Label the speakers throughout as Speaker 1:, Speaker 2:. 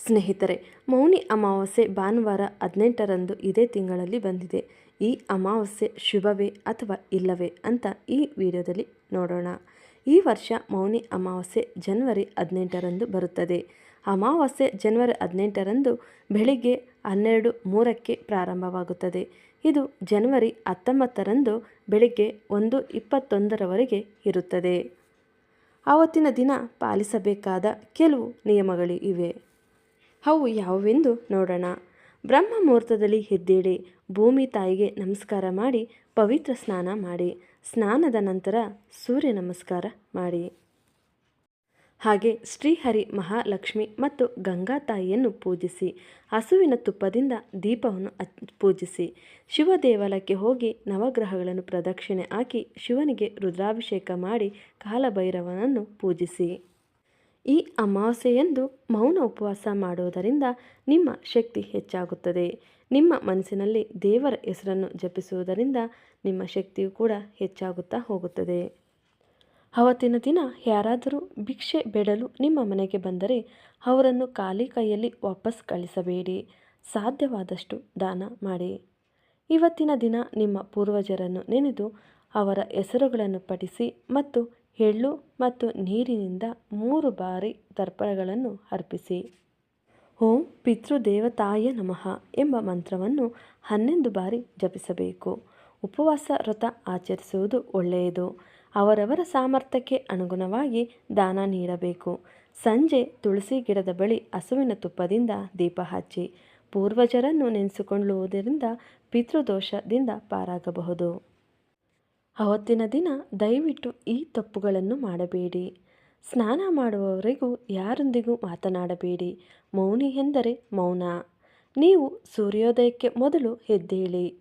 Speaker 1: ಸ್ನೇಹಿತರೆ, ಮೌನಿ ಅಮಾವಾಸ್ಯೆ ಭಾನುವಾರ ಹದಿನೆಂಟರಂದು ಇದೇ ತಿಂಗಳಲ್ಲಿ ಬಂದಿದೆ. ಈ ಅಮಾವಾಸ್ಯೆ ಶುಭವೇ ಅಥವಾ ಇಲ್ಲವೇ ಅಂತ ಈ ವಿಡಿಯೋದಲ್ಲಿ ನೋಡೋಣ. ಈ ವರ್ಷ ಮೌನಿ ಅಮಾವಾಸ್ಯೆ ಜನವರಿ ಹದಿನೆಂಟರಂದು ಬರುತ್ತದೆ. ಅಮಾವಾಸ್ಯೆ ಜನವರಿ ಹದಿನೆಂಟರಂದು ಬೆಳಿಗ್ಗೆ ಹನ್ನೆರಡು ಮೂರಕ್ಕೆ ಪ್ರಾರಂಭವಾಗುತ್ತದೆ. ಇದು ಜನವರಿ ಹತ್ತೊಂಬತ್ತರಂದು ಬೆಳಿಗ್ಗೆ ಒಂದು ಇಪ್ಪತ್ತೊಂದರವರೆಗೆ ಇರುತ್ತದೆ. ಆವತ್ತಿನ ದಿನ ಪಾಲಿಸಬೇಕಾದ ಕೆಲವು ನಿಯಮಗಳು ಇವೆ. ಅವು ಯಾವುವೆಂದು ನೋಡೋಣ. ಬ್ರಹ್ಮ ಮುಹೂರ್ತದಲ್ಲಿ ಎದ್ದೇಳಿ ಭೂಮಿ ತಾಯಿಗೆ ನಮಸ್ಕಾರ ಮಾಡಿ ಪವಿತ್ರ ಸ್ನಾನ ಮಾಡಿ. ಸ್ನಾನದ ನಂತರ ಸೂರ್ಯ ನಮಸ್ಕಾರ ಮಾಡಿ. ಹಾಗೆ ಶ್ರೀಹರಿ ಮಹಾಲಕ್ಷ್ಮಿ ಮತ್ತು ಗಂಗಾ ತಾಯಿಯನ್ನು ಪೂಜಿಸಿ, ಹಸುವಿನ ತುಪ್ಪದಿಂದ ದೀಪವನ್ನು ಪೂಜಿಸಿ, ಶಿವ ದೇವಾಲಯಕ್ಕೆ ಹೋಗಿ ನವಗ್ರಹಗಳನ್ನು ಪ್ರದಕ್ಷಿಣೆ ಹಾಕಿ ಶಿವನಿಗೆ ರುದ್ರಾಭಿಷೇಕ ಮಾಡಿ ಕಾಲಭೈರವನನ್ನು ಪೂಜಿಸಿ. ಈ ಅಮಾವಾಸ್ಯೆಯಂದು ಮೌನ ಉಪವಾಸ ಮಾಡುವುದರಿಂದ ನಿಮ್ಮ ಶಕ್ತಿ ಹೆಚ್ಚಾಗುತ್ತದೆ. ನಿಮ್ಮ ಮನಸ್ಸಿನಲ್ಲಿ ದೇವರ ಹೆಸರನ್ನು ಜಪಿಸುವುದರಿಂದ ನಿಮ್ಮ ಶಕ್ತಿಯು ಕೂಡ ಹೆಚ್ಚಾಗುತ್ತಾ ಹೋಗುತ್ತದೆ. ಅವತ್ತಿನ ದಿನ ಯಾರಾದರೂ ಭಿಕ್ಷೆ ಬೇಡಲು ನಿಮ್ಮ ಮನೆಗೆ ಬಂದರೆ ಅವರನ್ನು ಖಾಲಿ ಕೈಯಲ್ಲಿ ವಾಪಸ್ ಕಳಿಸಬೇಡಿ. ಸಾಧ್ಯವಾದಷ್ಟು ದಾನ ಮಾಡಿ. ಇವತ್ತಿನ ದಿನ ನಿಮ್ಮ ಪೂರ್ವಜರನ್ನು ನೆನೆದು ಅವರ ಹೆಸರುಗಳನ್ನು ಪಠಿಸಿ ಮತ್ತು ಎಳ್ಳು ಮತ್ತು ನೀರಿನಿಂದ ಮೂರು ಬಾರಿ ತರ್ಪಣಗಳನ್ನು ಅರ್ಪಿಸಿ. ಓಂ ಪಿತೃದೇವತಾಯ ನಮಃ ಎಂಬ ಮಂತ್ರವನ್ನು ಹನ್ನೊಂದು ಬಾರಿ ಜಪಿಸಬೇಕು. ಉಪವಾಸ ವ್ರತ ಆಚರಿಸುವುದು ಒಳ್ಳೆಯದು. ಅವರವರ ಸಾಮರ್ಥ್ಯಕ್ಕೆ ಅನುಗುಣವಾಗಿ ದಾನ ನೀಡಬೇಕು. ಸಂಜೆ ತುಳಸಿ ಗಿಡದ ಬಳಿ ಹಸುವಿನ ತುಪ್ಪದಿಂದ ದೀಪ ಹಚ್ಚಿ ಪೂರ್ವಜರನ್ನು ನೆನೆಸಿಕೊಳ್ಳುವುದರಿಂದ ಪಿತೃದೋಷದಿಂದ ಪಾರಾಗಬಹುದು. ಅವತ್ತಿನ ದಿನ ದಯವಿಟ್ಟು ಈ ತಪ್ಪುಗಳನ್ನು ಮಾಡಬೇಡಿ. ಸ್ನಾನ ಮಾಡುವವರೆಗೂ ಯಾರೊಂದಿಗೂ ಮಾತನಾಡಬೇಡಿ. ಮೌನಿ ಎಂದರೆ ಮೌನ. ನೀವು ಸೂರ್ಯೋದಯಕ್ಕೆ ಮೊದಲು ಎದ್ದೇಳಿ.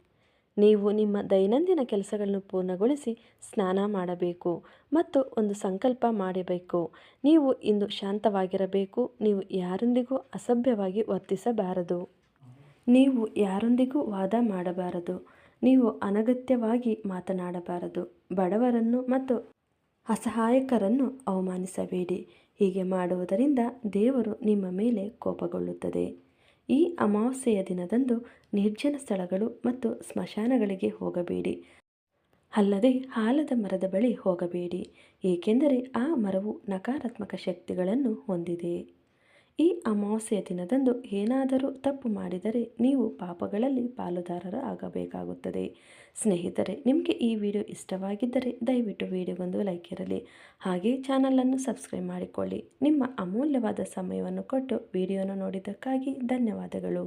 Speaker 1: ನೀವು ನಿಮ್ಮ ದೈನಂದಿನ ಕೆಲಸಗಳನ್ನು ಪೂರ್ಣಗೊಳಿಸಿ ಸ್ನಾನ ಮಾಡಬೇಕು ಮತ್ತು ಒಂದು ಸಂಕಲ್ಪ ಮಾಡಬೇಕು. ನೀವು ಇಂದು ಶಾಂತವಾಗಿರಬೇಕು. ನೀವು ಯಾರೊಂದಿಗೂ ಅಸಭ್ಯವಾಗಿ ವರ್ತಿಸಬಾರದು. ನೀವು ಯಾರೊಂದಿಗೂ ವಾದ ಮಾಡಬಾರದು. ನೀವು ಅನಗತ್ಯವಾಗಿ ಮಾತನಾಡಬಾರದು. ಬಡವರನ್ನು ಮತ್ತು ಅಸಹಾಯಕರನ್ನು ಅವಮಾನಿಸಬೇಡಿ. ಹೀಗೆ ಮಾಡುವುದರಿಂದ ದೇವರು ನಿಮ್ಮ ಮೇಲೆ ಕೋಪಗೊಳ್ಳುತ್ತದೆ. ಈ ಅಮಾವಾಸ್ಯೆಯ ದಿನದಂದು ನಿರ್ಜನ ಸ್ಥಳಗಳು ಮತ್ತು ಸ್ಮಶಾನಗಳಿಗೆ ಹೋಗಬೇಡಿ. ಅಲ್ಲದೆ ಹಾಲದ ಮರದ ಬಳಿ ಹೋಗಬೇಡಿ. ಏಕೆಂದರೆ ಆ ಮರವು ನಕಾರಾತ್ಮಕ ಶಕ್ತಿಗಳನ್ನು ಹೊಂದಿದೆ. ಈ ಅಮಾವಾಸ್ಯೆಯ ದಿನದಂದು ಏನಾದರೂ ತಪ್ಪು ಮಾಡಿದರೆ ನೀವು ಪಾಪಗಳಲ್ಲಿ ಪಾಲುದಾರರ ಆಗಬೇಕಾಗುತ್ತದೆ. ಸ್ನೇಹಿತರೆ, ನಿಮಗೆ ಈ ವಿಡಿಯೋ ಇಷ್ಟವಾಗಿದ್ದರೆ ದಯವಿಟ್ಟು ವಿಡಿಯೋಗೊಂದು ಲೈಕ್ ಇರಲಿ. ಹಾಗೆ ಚಾನಲನ್ನು ಸಬ್ಸ್ಕ್ರೈಬ್ ಮಾಡಿಕೊಳ್ಳಿ. ನಿಮ್ಮ ಅಮೂಲ್ಯವಾದ ಸಮಯವನ್ನು ಕೊಟ್ಟು ವಿಡಿಯೋನ ನೋಡಿದ್ದಕ್ಕಾಗಿ ಧನ್ಯವಾದಗಳು.